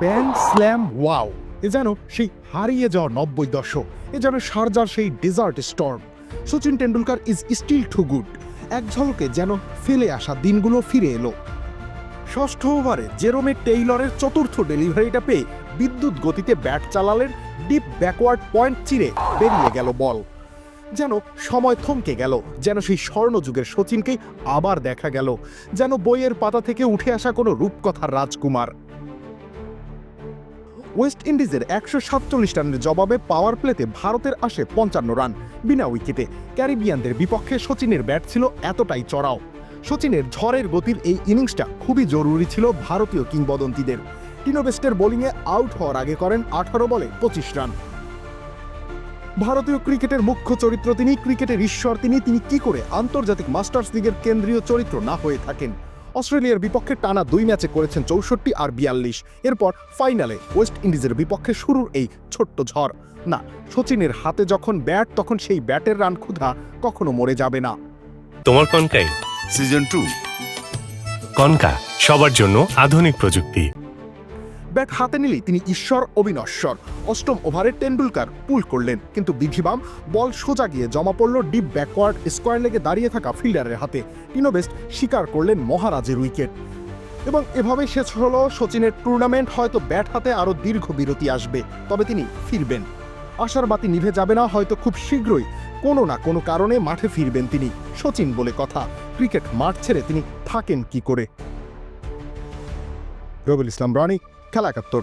Pan slam wow. এ যেন সেই হারিয়ে যাওয়া নব্বই দশক। এ যেন শারজার সেই desert storm Sachin Tendulkar is still too good এক ঝলকে যেন ফেলে আসা দিনগুলো ফিরে এলো। ষষ্ঠ ওভারে জেরোমে টেইলরের চতুর্থ ডেলিভারিটা পেয়ে বিদ্যুৎ গতিতে ব্যাট চালালেন ডিপ ব্যাকওয়ার্ড পয়েন্ট চিরে বেরিয়ে গেল বল। যেন সময় থমকে গেল, যেন সেই স্বর্ণযুগের সচিনকেই আবার দেখা গেল, যেন বইয়ের পাতা থেকে উঠে আসা কোনো রূপকথার রাজকুমার। ওয়েস্ট ইন্ডিজের একশো সাতচল্লিশ রানের জবাবে পাওয়ার প্লেতে ভারতের আসে পঞ্চান্ন রান বিনা উইকেটে ক্যারিবিয়ানদের বিপক্ষে সচিনের ব্যাট ছিল এতটাই চড়াও। সচিনের ঝড়ের গতির এই ইনিংসটা খুবই জরুরি ছিল ভারতীয় কিংবদন্তিদের। টিনো বেস্টের বোলিংয়ে আউট হওয়ার আগে করেন আঠারো বলে পঁচিশ রান। ভারতীয় ক্রিকেটের মুখ্য চরিত্র তিনি, ক্রিকেটের ঈশ্বর তিনি তিনি কি করে আন্তর্জাতিক মাস্টার্স লিগের কেন্দ্রীয় চরিত্র না হয়ে থাকেন? অস্ট্রেলিয়ার বিপক্ষে টানা দুই ম্যাচে করেছেন চৌষট্টি আর বিয়াল্লিশ। এরপর ফাইনালে ওয়েস্ট ইন্ডিজের বিপক্ষে শুরুর এই ছোট্ট ঝড়। না সচিনের হাতে যখন ব্যাট তখন সেই ব্যাটের রান ক্ষুধা কখনো মরে যাবে না। তোমার কনকাই? Season two. কনকা সবার জন্য আধুনিক প্রযুক্তি। ব্যাট হাতে নিলেই তিনি ঈশ্বর অবিনশ্বর। অষ্টম ওভারে টেন্ডুলকার পুল করলেন, কিন্তু বিধিবাম বল সোজা গিয়ে জমা পড়ল ডিপ ব্যাকওয়ার্ড স্কোয়ার লেগে দাঁড়িয়ে থাকা ফিল্ডারের হাতে। টিনো বেস্ট স্বীকার করলেন মহারাজের উইকেট। এবং এভাবে শেষ হলো সচিনের টুর্নামেন্ট, হয়তো ব্যাট হাতে আরও দীর্ঘ বিরতি আসবে, তবে তিনি ফিরবেন। আশার বাতি নিভে যাবে না, হয়তো খুব শীঘ্রই, কোনো না কোনো কারণে মাঠে ফিরবেন তিনি, সচিন বলে কথা। ক্রিকেট মাঠ ছেড়ে তিনি থাকেন কি করে? রবিল ইসলাম রানি খেলা একাত্তর